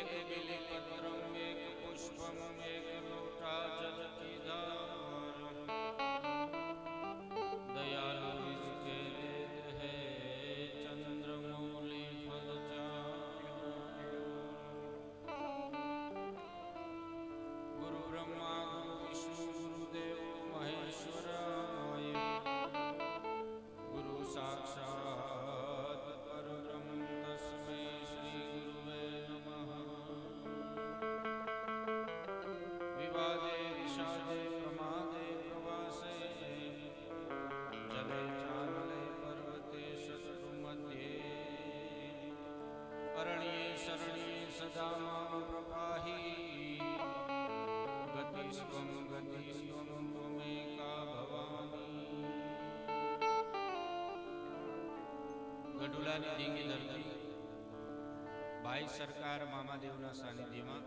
એક સદા મામ પ્રપાહી ગતિ સ્વમ ગતિ સ્વમ ભવાની ગઢુલાની ડીંગી ધરતી ભાઈ સરકાર મામાદેવના સાનિધ્યમાં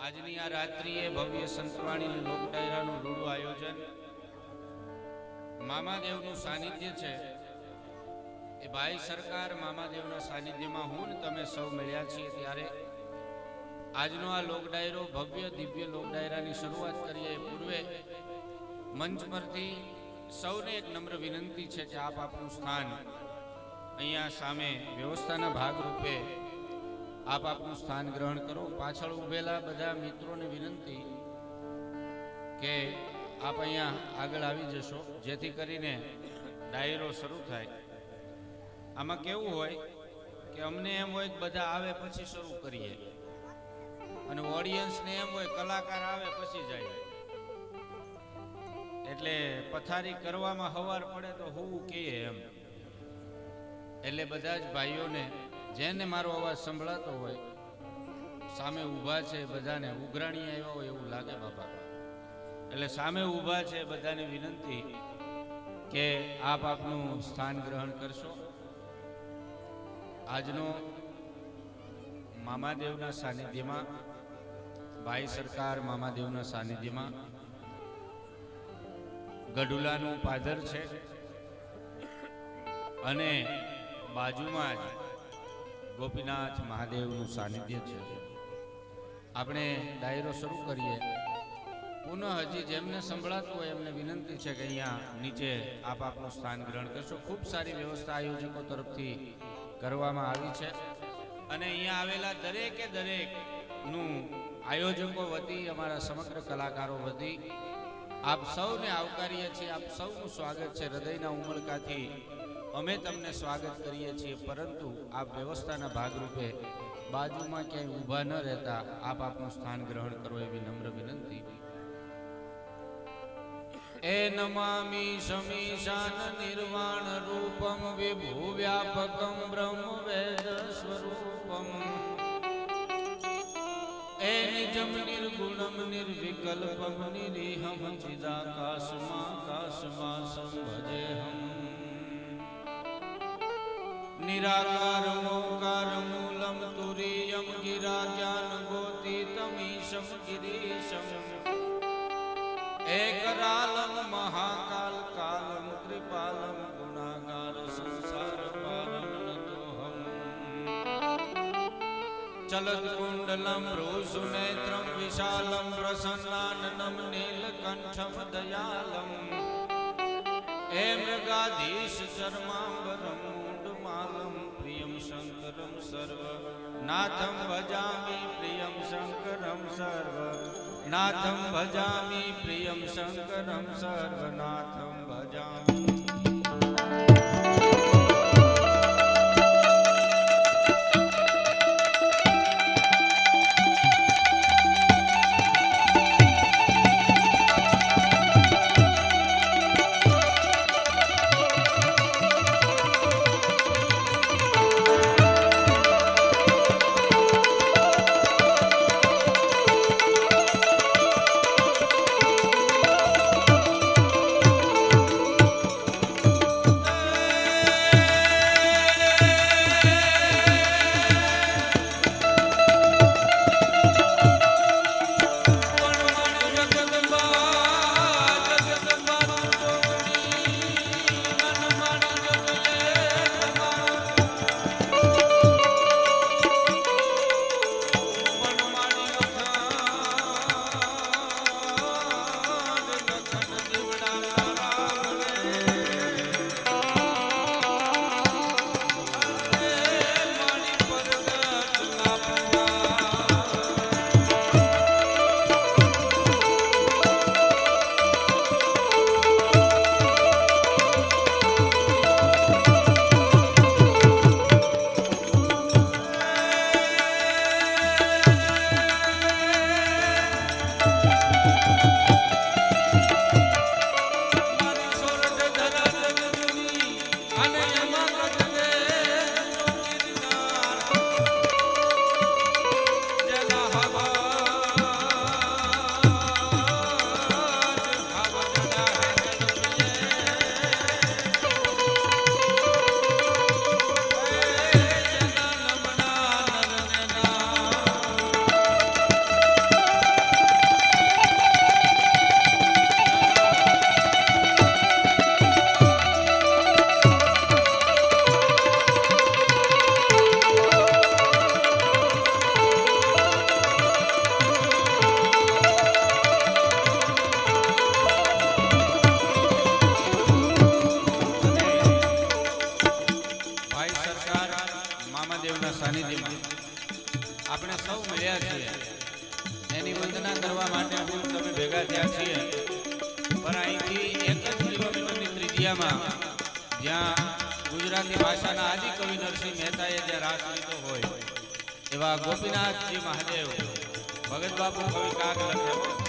આજની આ રાત્રિએ ભવ્ય સંતવાણી લોક ડાયરાનું રૂડું આયોજન મામાદેવનું સાનિધ્ય છે એ ભાઈ સરકાર મામાદેવના સાનિધ્યમાં હું ને તમે સૌ મળ્યા છીએ ત્યારે આજનો આ લોક ડાયરો, ભવ્ય દિવ્ય લોક ડાયરાની શરૂઆત કરીએ પૂર્વે મંચ પરથી સૌને એક નમ્ર વિનંતી છે કે આપ આપનું સ્થાન અહીંયા સામે વ્યવસ્થાના ભાગરૂપે આપ આપનું સ્થાન ગ્રહણ કરો. પાછળ ઊભેલા બધા મિત્રોને વિનંતી કે આપ અહીંયા આગળ આવી જશો, જેથી કરીને ડાયરો શરૂ થાય. આમાં કેવું હોય કે અમને એમ હોય કે બધા આવે પછી શરૂ કરીએ. અને ઓડિયન્સને એમ હોય કલાકાર આવે પછી જાય. એટલે પથારી કરવામાં હવાર પડે તો હોવું કહીએ એમ. એટલે બધા જ ભાઈઓને જેને મારો અવાજ સંભળાતો હોય, સામે ઊભા છે બધાને ઉઘરાણી આવ્યા હોય એવું લાગે બાપા. એટલે સામે ઊભા છે બધાને વિનંતી કે આપ આપનું સ્થાન ગ્રહણ કરશો. આજનો મામાદેવના સાનિધ્યમાં, ભાઈ સરકાર મામાદેવના સાનિધ્યમાં ગઢુલાનું પાદર છે અને બાજુમાં જ ગોપીનાથ મહાદેવનું સાનિધ્ય છે. આપણે ડાયરો શરૂ કરીએ. પુનઃ હજી જેમને સંભળાતું હોય એમને વિનંતી છે કે અહીંયા નીચે આપ આપનું સ્થાન ગ્રહણ કરશો. ખૂબ સારી વ્યવસ્થા આયોજકો તરફથી કરવામાં આવી છે. અને અહીંયા આવેલા દરેકે દરેકનું આયોજકો વતી, અમારા સમગ્ર કલાકારો વતી, આપ સૌને આવકારીએ છીએ, આપ સૌનું સ્વાગત છે. હૃદયના ઉમળકાથી અમે તમને સ્વાગત કરીએ છીએ, પરંતુ આપ વ્યવસ્થાના ભાગરૂપે બાજુમાં ક્યાંય ઊભા ન રહેતા, આપ આપનું સ્થાન ગ્રહણ કરો એવી નમ્ર વિનંતી. એ નમામિ શમીશાન નિર્વાણ રૂપમ વિભુ વ્યાપકમ બ્રહ્મ વેદ સ્વરૂપમ. એ નિજમ નિર્ગુણમ નિર્વિકલ્પમ નિરીહમ ચિદાકાશમાં કાશમાં સંભજેહમ. નિરાકાર મૂલમ, તુરીયમ ગિરા જ્ઞાન એકરાલમ મહાકાલ, કાલમ, કૃપાલમ, ગુણાગાર, સંસાર પારમ નતોહમ ચલત કુંડલમ ભ્રૂસુનેત્રમ વિશાલમ પ્રસન્નાનનમ નીલકંઠમ દયાલમ. હે મૃગાધીશ ચર્માંબરમ મુંડમાલમ પ્રિયમ શંકરમ, સર્વ. નાથમ ભજામી, પ્રિયમ શંકરમ, સર્વ. નાથમ ભજામી પ્રિયમ શંકરમ સર્વનાથમ ભજામિ સાનિધ્યમાં આપણે સૌ મળ્યા છીએ. એની વંદના કરવા માટે હું તમે ભેગા થયા છીએ. પણ અહીંથી એક જ કિલોમીટરની ત્રિજ્યામાં, જ્યાં ગુજરાતી ભાષાના આદિ કવિ નરસિંહ મહેતાએ જે રાસ લીધો હોય, એવા ગોપીનાથજી મહાદેવ ભગત બાપુ કવિ કાગ લખ્યો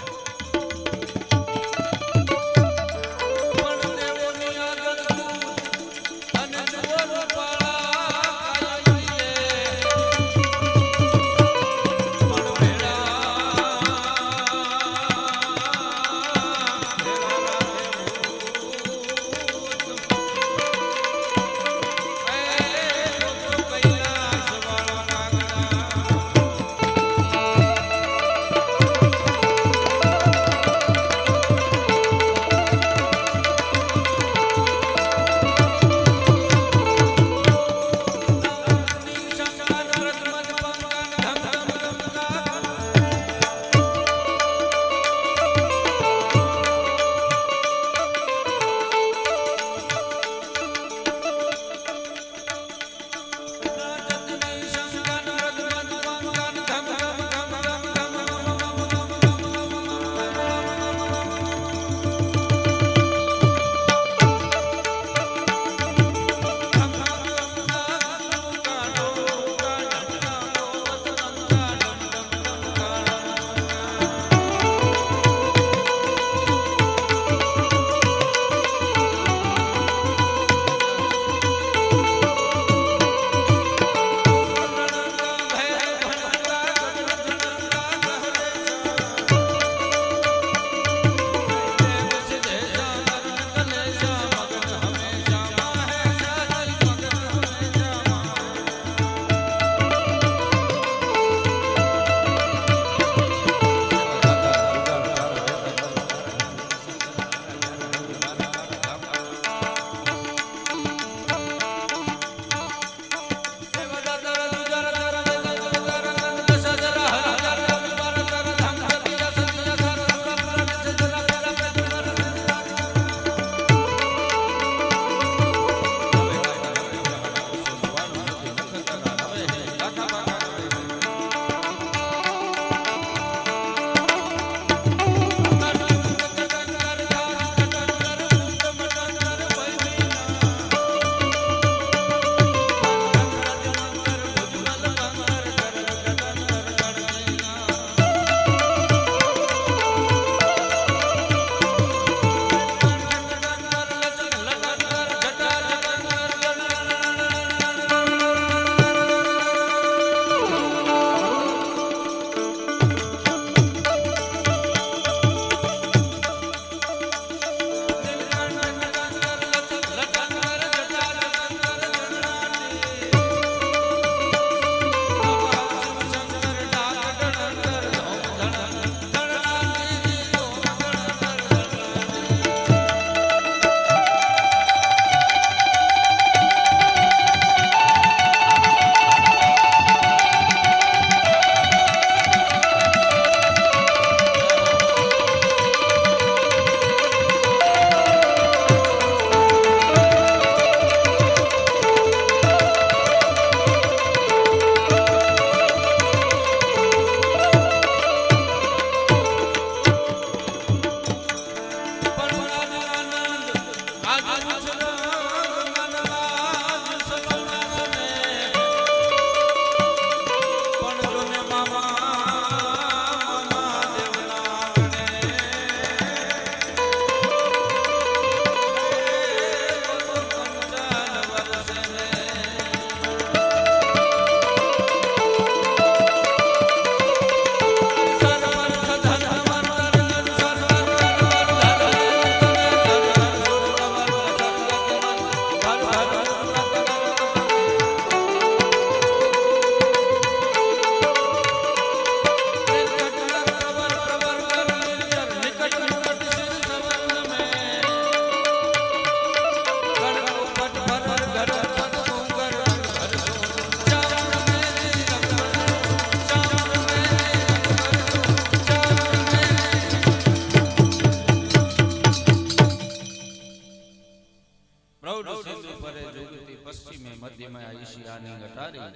મધ્યમાં આઈશિયાની ગટારી.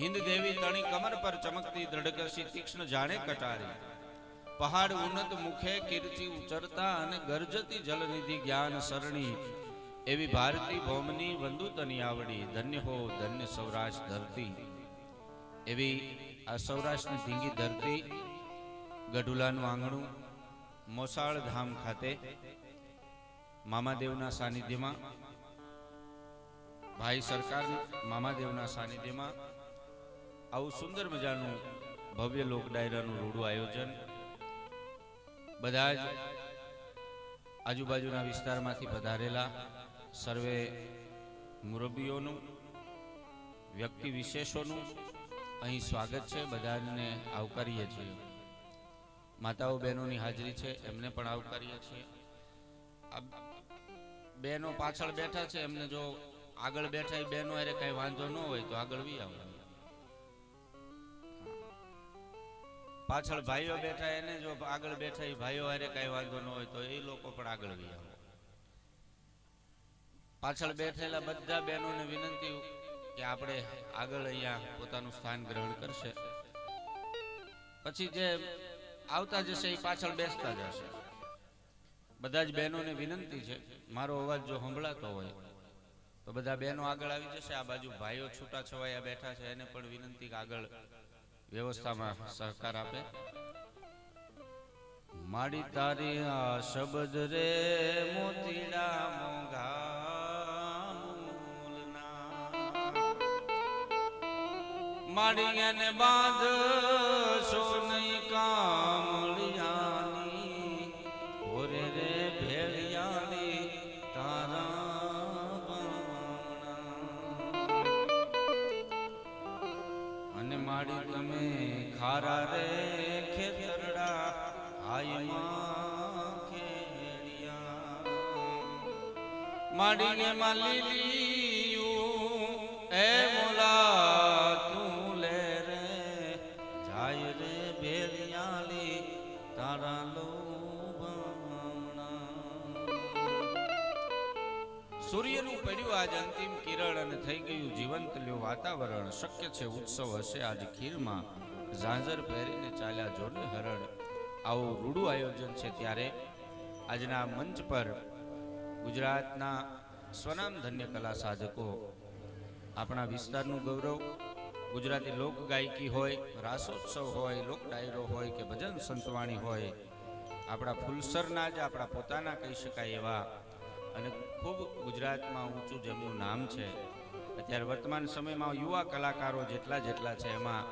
હિન્દ દેવી તણી કમર પર ચમકતી દ્રઢકસી તીક્ષ્ણ જાણે કટારી. પહાડ ઉન્નત મુખે કીર્તિ ઉચરતા અને ગરજતી જલનિધિ જ્ઞાન સરણી એવી ભારતી ભૌમની વંદુતની આવડી. ધન્ય હો, ધન્ય સૌરાષ્ટ્ર ધરતી. એવી આ સૌરાષ્ટ્રની ધીંગી ધરતી, ગઢુલાનું આંગણું મોસાળ ધામ ખાતે, મામાદેવના સાનિધ્યમાં ભાઈ સરકાર મામાદેવના સાનિધ્યમાં આવું સુંદર મજાનું ભવ્ય લોક ડાયરાનું રૂડું આયોજન, બધા જ આજુબાજુના વિસ્તારમાંથી પધારેલા સર્વે મુરબ્બીઓનું વ્યક્તિ વિશેષોનું અહીં સ્વાગત છે, બધાને આવકારીએ છીએ. માતાઓ બહેનોની હાજરી છે, એમને પણ આવકારીએ છીએ. બહેનો પાછળ બેઠા છે, એમને જો આગળ બેઠા એ બહેનો અરે કઈ વાંધો ન હોય તો આગળ વી આવો. પાછળ ભાઈઓ બેઠા એને જો આગળ બેઠા ભાઈઓ અરે કઈ વાંધો ન હોય તો એ લોકો પણ આગળ વી આવો. પાછળ બેઠેલા બધા બહેનોને વિનંતી કે આપણે આગળ અહીંયા પોતાનું સ્થાન ગ્રહણ કરશે. પછી જે આવતા જશે એ પાછળ બેસતા જશે. બધા જ બહેનોને વિનંતી છે, મારો અવાજ જો સંભળાતો હોય તો બધા બહેનો આગળ આવી જશે. આ બાજુ ભાઈઓ છૂટા છવાયા બેઠા છે. એને પણ વિનંતી આગળ વ્યવસ્થામાં સહકાર આપે. મારી તારી આ શબ્દ રે મોતીડા મોંઘા મારી એને બાંધ સોનઈ ખારા રે ખેતરડા ખેડિયા. માડીને માં લીલીયું એ મોલા તું લે રે, જાય રે ભેરિયાલી તારા લોભામણા. સૂર્યનું પડ્યું આજ અંતિમ કિરણ અને થઈ ગયું જીવંત લ્યો વાતાવરણ. શક્ય છે ઉત્સવ હશે આજ ખીરમાં. ઝાંઝર પહેરીને ચાલ્યા જોને હરણ. આવું રૂડું આયોજન છે ત્યારે આજના મંચ પર ગુજરાતના સ્વનામ ધન્ય કલા સાધકો, આપણા વિસ્તારનું ગૌરવ, ગુજરાતી લોક ગાયકી હોય, રાસોત્સવ હોય, લોક ડાયરો હોય કે ભજન સંતવાણી હોય, આપણા ફુલસરના જ આપણા પોતાના કહી શકાય એવા અને ખૂબ ગુજરાતમાં ઊંચું જેમનું નામ છે. અત્યારે વર્તમાન સમયમાં યુવા કલાકારો જેટલા જેટલા છે એમાં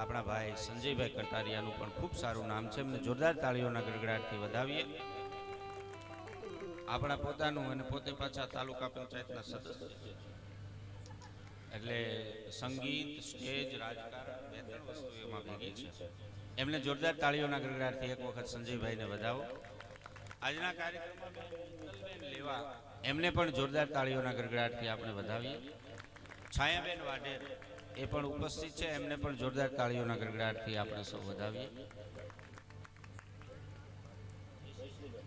આપણા ભાઈ સંજયભાઈ કટારિયાનું પણ ખૂબ સારું નામ છે. એમને જોરદાર તાળીઓના ગડગડાટથી વધાવીએ. આપણા પોતાનું અને પોતે પાછા તાલુકા પંચાયતના સદસ્ય એટલે સંગીત, સ્ટેજ, રાજકારણ બે ત્રણ વસ્તુ એમાં ભેગી છે. એમને જોરદાર તાળીઓના ગડગડાટથી એક વખત સંજયભાઈને વધાવો. આજના કાર્યક્રમમાં લેવા એમને પણ જોરદાર તાળીઓના ગડગડાટથી આપણે વધાવીએ. છાયાબેન વાઢેર એ પણ ઉપસ્થિત છે. એમને પણ જોરદાર તાળીઓના ગડગડાટથી આપણે સૌ વધાવીએ.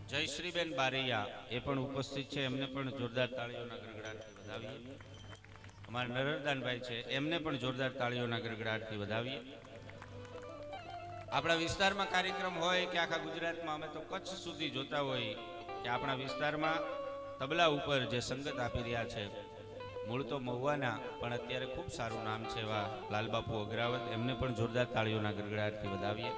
જયશ્રીબેન બારૈયા એ પણ ઉપસ્થિત છે. એમને પણ જોરદાર તાળીઓના ગડગડાટથી વધાવીએ. અમારા નરરદાનભાઈ છે. એમને પણ જોરદાર તાળીઓના ગડગડાટથી વધાવીએ. આપણા વિસ્તારમાં કાર્યક્રમ હોય કે આખા ગુજરાતમાં અમે તો કચ્છ સુધી જોતા હોય કે આપણા વિસ્તારમાં તબલા ઉપર જે સંગત આપી રહ્યા છે મૂળ તો મહુવાના, પણ અત્યારે ખૂબ સારું નામ છે એવા લાલબાપુ અગ્રાવત એમને પણ જોરદાર તાળીઓના ગરગડાટથી વધાવીએ.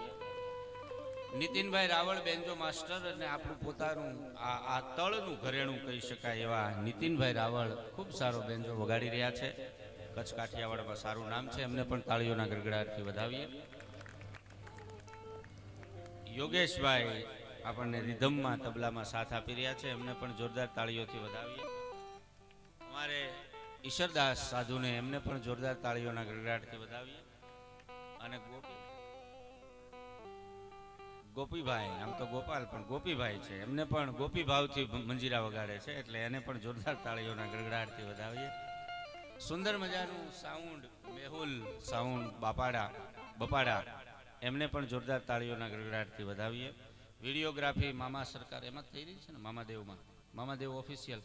નીતિનભાઈ રાવળ બેન્જો માસ્ટર અને આપણું પોતાનું આ આ તળનું ઘરેણું કહી શકાય એવા નીતિનભાઈ રાવળ ખૂબ સારો બેન્જો વગાડી રહ્યા છે. કચ્છ કાઠિયાવાડમાં સારું નામ છે. એમને પણ તાળીઓના ગરગડાટથી વધાવીએ. યોગેશભાઈ આપણને રિધમમાં, તબલામાં સાથ આપી રહ્યા છે. એમને પણ જોરદાર તાળીઓથી વધાવીએ. અમારે ઈશ્વરદાસ સાધુને એમને પણ જોરદાર તાળીઓના ગડગડાટથી વધાવીએ. અને ગોપી. ગોપીભાઈ, આમ તો ગોપાલ, પણ ગોપીભાઈ છે. એમને પણ ગોપી ભાવથી મંજીરા વગાડે છે, એટલે એને પણ જોરદાર તાળીઓના ગડગડાટથી વધાવીએ. સુંદર મજાનું સાઉન્ડ મેહુલ સાઉન્ડ બાપાડા, બપાડા, એમને પણ જોરદાર તાળીઓના ગડગડાટથી વધાવીએ. વિડીયોગ્રાફી મામા સરકાર એમાં થઈ રહી છે ને? મામાદેવમાં મામાદેવ ઓફિશિયલ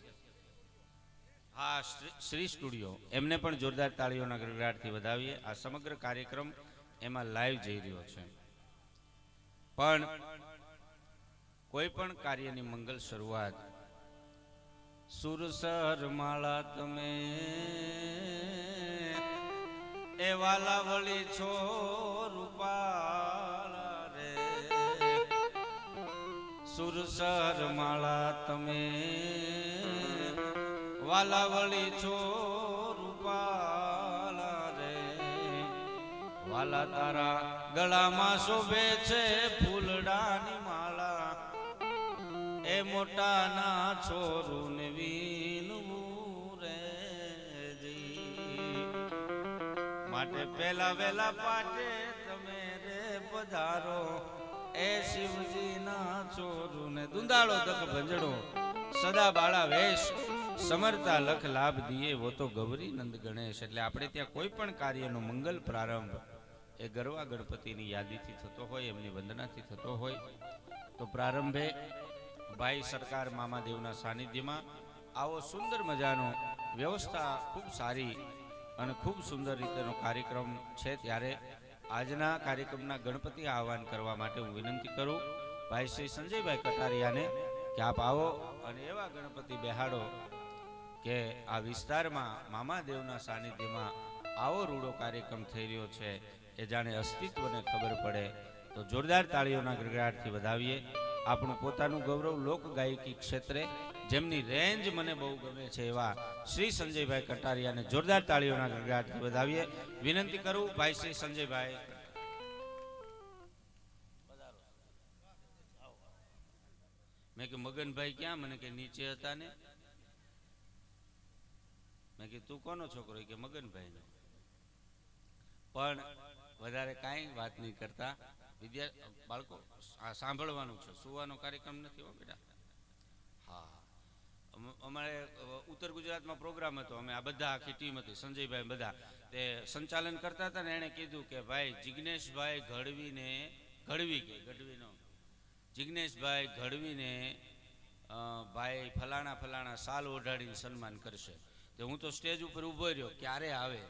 હા શ્રી- સ્ટુડિયો એમને પણ જોરદાર તાળીઓના ગડગડાટથી વધાવીએ. આ સમગ્ર કાર્યક્રમ એમાં લાઈવ જઈ રહ્યો છે. પણ કોઈ પણ કાર્યની મંગલ શરૂઆત. સુરસર માળા તમે એ વાલા વળી છો રૂપાળા રે. સુરસર માળા તમે વાલા વળી છો રૂપાલા રે. વાલા તારા ગળામાં શોભે છે ફૂલડાની માળા એ મોટા ના છોરું વીનવું માટે પેલા વેલા પાટે તમે રે પધારો. એ શિવજી ના છોરું ને દુંદાળો તક ભંજડો. સદા બાળા વેશ સમરતા લખ લાભ દિયે વો તો ગૌરી નંદ ગણેશ. એટલે આપણે ત્યાં કોઈ પણ કાર્યનો મંગલ પ્રારંભ એ ગરવા ગણપતિની યાદીથી થતો હોય, એમની વંદનાથી થતો હોય. તો પ્રારંભે ભાઈ સરકાર મામાદેવના સાનિધ્યમાં આવો સુંદર મજાનો વ્યવસ્થા ખૂબ સારી અને ખૂબ સુંદર રીતેનો કાર્યક્રમ છે. ત્યારે આજના કાર્યક્રમના ગણપતિ આહવાન કરવા માટે હું વિનંતી કરું ભાઈ શ્રી સંજયભાઈ કટારિયાને કે આપ આવો અને એવા ગણપતિ બેહાડો કે આ વિસ્તારમાં મામાદેવના સાનિધ્યમાં આવો રૂડો કાર્યક્રમ થઈ રહ્યો છે એ જાણે અસ્તિત્વને ખબર પડે. તો જોરદાર તાળીઓના ગરગડાટથી વધાવીએ. આપણું પોતાનું ગૌરવ લોક ગાયકી ક્ષેત્રે, જેમની રેન્જ મને બહુ ગમે છે એવા શ્રી સંજયભાઈ કટારિયાને જોરદાર તાળીઓના ગરગડાટથી વધાવીએ. વિનંતી કરું, ભાઈ શ્રી સંજયભાઈ. મેં કે મગનભાઈ ક્યાં? મને કે નીચે હતા ને? મેં કીધું, તું કોનો છોકરો? કે મગનભાઈ નો પણ વધારે કાંઈ વાત નહીં કરતા. વિદ્યા, બાળકો સાંભળવાનું છે. સુવાનો કાર્યક્રમ નથી હો બેટા. હા. અમારે ઉત્તર ગુજરાતમાં પ્રોગ્રામ હતો. અમે આ બધા આખી ટીમ હતી, સંજયભાઈ બધા. તે સંચાલન કરતા હતા ને એણે કીધું કે, ભાઈ જિજ્ઞેશભાઈ ઘડવીને, ઘડવી કે ગઢવીનો જિજ્ઞેશભાઈ ઘડવીને ભાઈ ફલાણા ફલાણા સાલ ઓઢાડીને સન્માન કરશે. હું તો સ્ટેજ ઉપર ઊભો રહ્યો, ક્યારે આવે?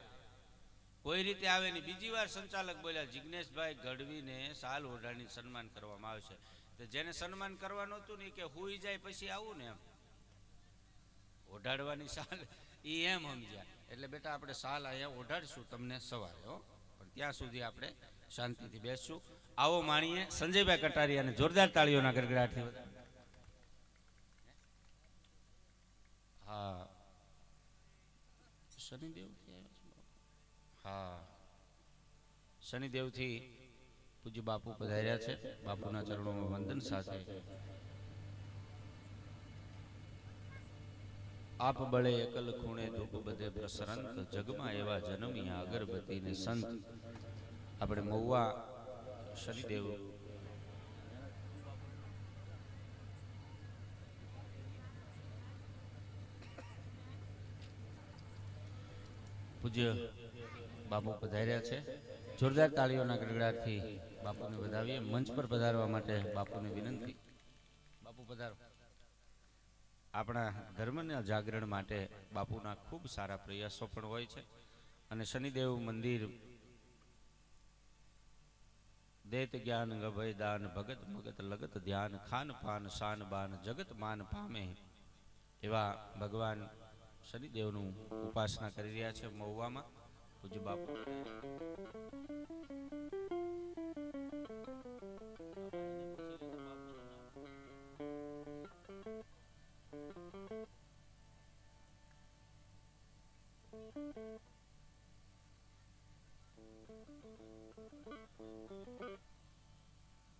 કોઈ રીતે આવે નહીં. બીજી વાર સંચાલક બોલ્યા જિજ્ઞેશભાઈ ગઢવીને સાલ ઓઢાડીને સન્માન કરવામાં આવશે. તો જેને સન્માન કરવાનું હતું ને કે, હુઈ જાય પછી આવું ને એમ. ઓઢાડવાની સાલ એ એમ સમજ્યા. એટલે બેટા, આપણે સાલ અહીંયા ઓઢાડશું તમને સવારે, હો. પણ ત્યાં સુધી આપણે શાંતિથી બેસશું. આવો માણીએ, સંજયભાઈ કટારિયાને જોરદાર તાળીઓના ગરગડાટથી. હા. શનિદેવથી આવ્યા છો. હા. શનિદેવથી પૂજ્ય બાપુ પધાર્યા છે. બાપુના ચરણોમાં વંદન સાથે. આપ બળે એકલ ખૂણે ધૂપ બધે પ્રસરંત, જગમાં એવા જન્મી અગરબત્તી ને સંત. આપણે મહુવા શનિદેવ પૂજ્ય બાપુ પધાર્યા છે. જોરદાર તાળીઓના ગડગડાટથી બાપુને વધાવીએ, મંચ પર પધારવા માટે બાપુને વિનંતી. બાપુ પધારો. આપણા ધર્મના જાગરણ માટે બાપુના ખૂબ સારા પ્રયાસો પણ હોય છે. અને શનિદેવ મંદિર દેત જ્ઞાન ગભય દાન ભગત ભગત લગત ધ્યાન ખાન પાન શાન બાન જગત માન પામે એવા ભગવાન શનિદેવનું ઉપાસના કરી રહ્યા છે મહુવામાં. પૂજ્ય બાપુ.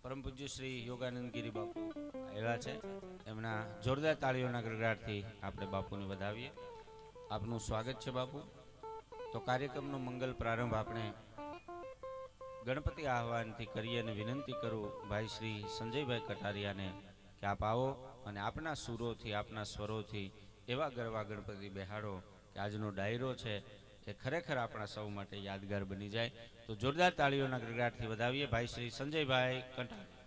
પરમ પૂજ્ય શ્રી યોગાનંદ ગિરી બાપુ આવ્યા છે. એમના જોરદાર તાળીઓના ગરગડાટથી આપણે બાપુને વધાવીએ. આપનું સ્વાગત છે બાપુ. તો કાર્યક્રમનો મંગલ પ્રારંભ આપણે ગણપતિ આહવાનથી કરીએ અને વિનંતી કરું ભાઈ શ્રી સંજયભાઈ કટારિયાને કે આપ આવો અને આપના સુરોથી, આપના સ્વરોથી એવા ગરવા ગણપતિ બેહાડો કે આજનો ડાયરો છે એ ખરેખર આપણા સૌ માટે યાદગાર બની જાય. તો જોરદાર તાળીઓના ગરગડાટથી વધાવીએ. ભાઈ શ્રી સંજયભાઈ કંઠાર